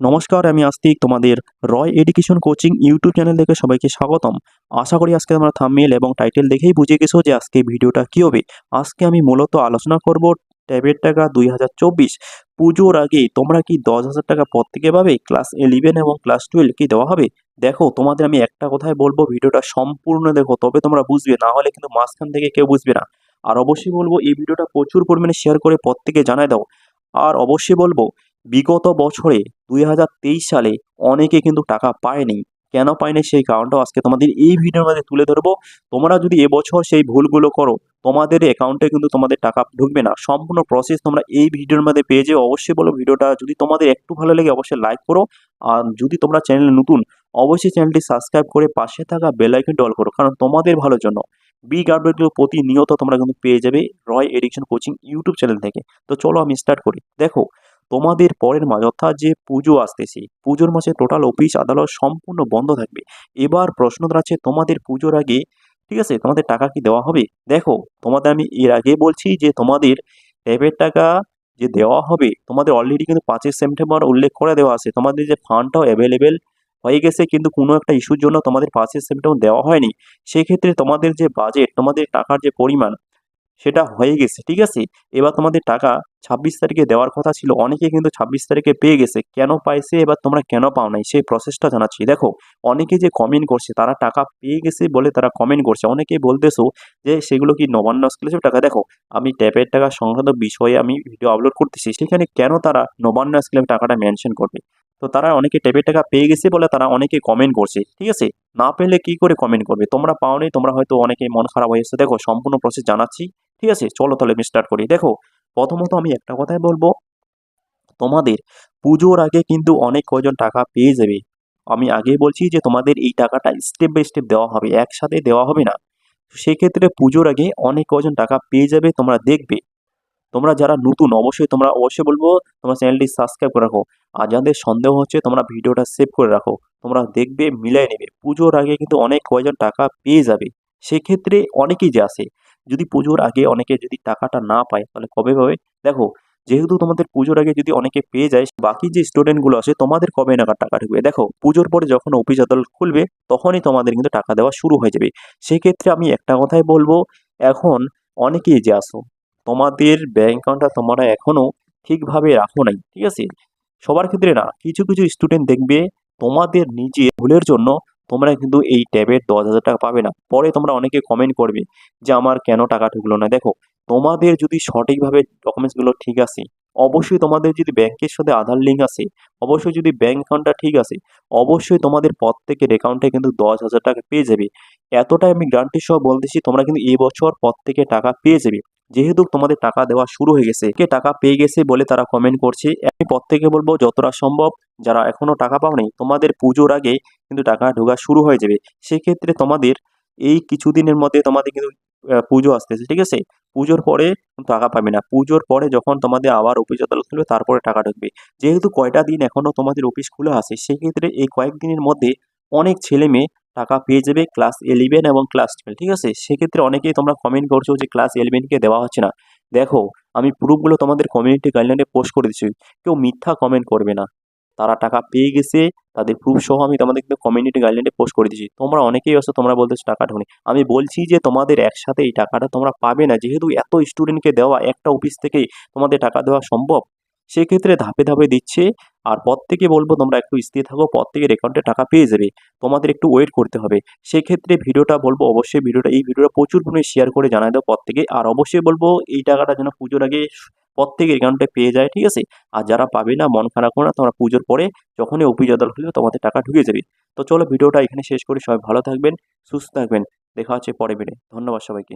নমস্কার, আমি আস্তিক, তোমাদের Roy education coaching YouTube channel থেকে সবাইকে স্বাগতম। আশা করি আজকে তোমরা থামমেল এবং টাইটেল দেখেই বুঝে গেছো যে আজকে ভিডিওটা কী হবে। আজকে আমি মূলত আলোচনা করব ট্যাবের টাকা দুই হাজার চব্বিশ। পুজোর আগে তোমরা কি দশ হাজার টাকা পর থেকে পাবে? ক্লাস ইলেভেন এবং ক্লাস টুয়েলভ কি দেওয়া হবে? দেখো, তোমাদের আমি একটা কথাই বলব, ভিডিওটা সম্পূর্ণ দেখো, তবে তোমরা বুঝবে, না হলে কিন্তু মাঝখান থেকে কেউ বুঝবে না। আর অবশ্যই বলব, এই ভিডিওটা প্রচুর পরিমাণে শেয়ার করে প্রত্যেকে জানাই দাও। আর অবশ্যই বলব বিগত বছরে দুই হাজার তেইশ সালে অনেকে কিন্তু টাকা পায়নি। কেন পায়নি সেই কারণটাও আজকে তোমাদের এই ভিডিওর মধ্যে তুলে ধরবো। তোমরা যদি এবছর সেই ভুলগুলো করো, তোমাদের অ্যাকাউন্টে কিন্তু তোমাদের টাকা ঢুকবে না। সম্পূর্ণ প্রসেস তোমরা এই ভিডিওর মধ্যে পেয়ে যাও। অবশ্যই বলো ভিডিওটা যদি তোমাদের একটু ভালো লাগে অবশ্যই লাইক করো। আর যদি তোমরা চ্যানেলে নতুন, অবশ্যই চ্যানেলটি সাবস্ক্রাইব করে পাশে থাকা বেল আইকনটি অল করো। কারণ তোমাদের ভালোর জন্য বিগ আপডেটগুলো প্রতিনিয়ত তোমরা কিন্তু পেয়ে যাবে। Roy education coaching YouTube channel থেকে। তো চলো আমি স্টার্ট করি। দেখো তোমাদের পরের মাস, অর্থাৎ যে পুজো আসতেছে, পুজোর মাসে টোটাল অফিস আদালত সম্পূর্ণ বন্ধ থাকবে। এবার প্রশ্ন দাঁড়াচ্ছে, তোমাদের পুজোর আগে, ঠিক আছে, তোমাদের টাকা কি দেওয়া হবে? দেখো, তোমাদের আমি এর আগে বলছি যে তোমাদের ট্যাবের টাকা যে দেওয়া হবে, তোমাদের অলরেডি কিন্তু পাঁচই সেপ্টেম্বর উল্লেখ করে দেওয়া আছে। তোমাদের যে ফান্ডটাও অ্যাভেলেবেল হয়ে গেছে, কিন্তু কোনো একটা ইস্যুর জন্য তোমাদের পাঁচই সেপ্টেম্বর দেওয়া হয়নি। সেক্ষেত্রে তোমাদের যে বাজেট তোমাদের টাকার যে পরিমাণ সেটা হয়ে গেছে, ঠিক আছে? এবার তোমাদের টাকা ছাব্বিশ তারিখে দেওয়ার কথা ছিল, অনেকে কিন্তু ছাব্বিশ তারিখে পেয়ে গেছে। কেন পাইছে এবার তোমরা কেন পাও নাই? সেই প্রসেসটা জানাচ্ছি। দেখো, অনেকে যে কমেন্ট করছে, তারা টাকা পেয়ে গেছে বলে তারা কমেন্ট করছে। অনেকে বলতেছো যে, সেগুলো কি নবান্ন স্কলারশিপ টাকা? দেখো, আমি ট্যাপের টাকা সংক্রান্ত বিষয়ে আমি ভিডিও আপলোড করতেছি। সেখানে কেন তারা নবান্ন স্কলারশিপ টাকাটা মেনশন করবে? তো তারা অনেকে ট্যাপের টাকা পেয়ে গেছে বলে তারা অনেকে কমেন্ট করছে, ঠিক আছে? না পেলে কি করে কমেন্ট করবে? তোমরা পাওনি, তোমরা হয়তো অনেকে মন খারাপ হয়েছে দেখো, সম্পূর্ণ প্রসেস জানাচ্ছি। ঠিক আছে? চলো তাহলে আমি স্টার্ট করি। দেখো, প্রথমত আমি একটা কথাই বলব। তোমাদের পুজোর আগে কিন্তু অনেক কয়জন টাকা পেয়ে যাবে। আমি আগেই বলছি যে তোমাদের এই টাকাটা স্টেপ বাই স্টেপ দেওয়া হবে, একসাথে দেওয়া হবে না। সেক্ষেত্রে পুজোর আগে অনেক কয়জন টাকা পেয়ে যাবে, তোমরা দেখবে। তোমরা যারা নতুন, অবশ্যই তোমরা, অবশ্যই বলব, তোমার চ্যানেলটি সাবস্ক্রাইব করে রাখো। আর যাদের সন্দেহ হচ্ছে, তোমরা ভিডিওটা সেভ করে রাখো। তোমরা দেখবে মিলাই নেবে। পুজোর আগে কিন্তু অনেক কয়জন টাকা পেয়ে যাবে। সেক্ষেত্রে অনেকেই যে আসে যদি পুজোর আগে অনেকে যদি টাকাটা না পায়, তাহলে কবে পাবে? দেখো, যেহেতু তোমাদের পুজোর আগে যদি অনেকে পেয়ে যায়, বাকি যে স্টুডেন্টগুলো আছে, তোমাদের কবে নাগাদ টাকা ঢুকবে? দেখো, পুজোর পরে যখন অফিস আদালত খুলবে, তখনই তোমাদের কিন্তু টাকা দেওয়া শুরু হয়ে যাবে। সেক্ষেত্রে আমি একটা কথাই বলব, এখন অনেকেই যে আসো তোমাদের ব্যাঙ্ক অ্যাকাউন্টটা তোমরা এখনও ঠিকভাবে রাখো নাই, ঠিক আছে? সবার ক্ষেত্রে না, কিছু কিছু স্টুডেন্ট দেখবে তোমাদের নিজের ভুলের জন্য তোমরা কিন্তু এই ট্যাবের দশ হাজার টাকা পাবে না। পরে তোমরা অনেকে কমেন্ট করবে যে, আমার কেন টাকা ঢুকলো না? দেখো, তোমাদের যদি সঠিকভাবে ডকুমেন্টসগুলো ঠিক আছে অবশ্যই তোমাদের যদি ব্যাংকের সাথে আধার লিঙ্ক আছে অবশ্যই যদি ব্যাংক অ্যাকাউন্টটা ঠিক আছে অবশ্যই তোমাদের প্রত্যেকের অ্যাকাউন্টে কিন্তু দশ হাজার টাকা পেয়ে যাবে। এতটাই আমি গ্যারান্টি সহ বলতেছি, তোমরা কিন্তু এবছর প্রত্যেকে টাকা পেয়ে যাবে। যেহেতু তোমাদের টাকা দেওয়া শুরু হয়ে গেছে, কে টাকা পেয়ে গেছে বলে তারা কমেন্ট করছে। আমি প্রত্যেকে বলব, যতটা সম্ভব যারা এখনও টাকা পাওনি তোমাদের পুজোর আগে কিন্তু টাকা ঢোকা শুরু হয়ে যাবে। সেক্ষেত্রে তোমাদের এই কিছুদিনের মধ্যে তোমাদের কিন্তু পুজো আসতেছে, ঠিক আছে? পুজোর পরে টাকা পাবে না। পুজোর পরে যখন তোমাদের আবার অফিস আদালত খুলবে, তারপরে টাকা ঢুকবে। যেহেতু কয়টা দিন এখনও তোমাদের অফিস খুলে আছে, সেক্ষেত্রে এই কয়েকদিনের মধ্যে অনেক ছেলে মেয়ে টাকা পেয়ে যাবে ক্লাস ইলেভেন এবং ক্লাস টুয়েলভ ঠিক আছে? সেক্ষেত্রে অনেকেই তোমরা কমেন্ট করছ যে ক্লাস ইলেভেনকে দেওয়া হচ্ছে না। দেখো, আমি প্রুফগুলো তোমাদের কমিউনিটি গাইডলাইনে পোস্ট করে দিচ্ছি। কেউ মিথ্যা কমেন্ট করবে না। তারা টাকা পেয়ে গেছে, তাদের প্রুফ সহ আমি তোমাদের কিন্তু কমিউনিটি গাইডলাইনে পোস্ট করে দিচ্ছি। তোমরা অনেকেই আছো তোমরা বলতেছো টাকা ঢুকনি আমি বলছি যে তোমাদের একসাথে এই টাকাটা তোমরা পাবে না। যেহেতু এত স্টুডেন্টকে দেওয়া একটা অফিস থেকেই তোমাদের টাকা দেওয়া সম্ভব, সেক্ষেত্রে ধাপে ধাপে দিচ্ছে। আর থেকে বলব তোমরা একটু স্থির থাকো প্রত্যেকের অ্যাকাউন্টে টাকা পেয়ে যাবে, তোমাদের একটু ওয়েট করতে হবে। সেক্ষেত্রে ভিডিওটা বলব অবশ্যই ভিডিওটা, এই ভিডিওটা প্রচুর পরিমাণে শেয়ার করে জানাই দাও প্রত্যেকে আর অবশ্যই বলব এই টাকাটা যেন পুজোর আগে প্রত্যেকের অ্যাকাউন্টে পেয়ে যায়, ঠিক আছে? আর যারা পাবে না, মন খারাপ করো না, তোমরা পুজোর পরে যখনই অফিস খুলবে তোমাদের টাকা ঢুকে যাবে। তো চলো ভিডিওটা এখানে শেষ করি, সবাই ভালো থাকবেন, সুস্থ থাকবেন। দেখা হচ্ছে পরে বেড়ে ধন্যবাদ সবাইকে।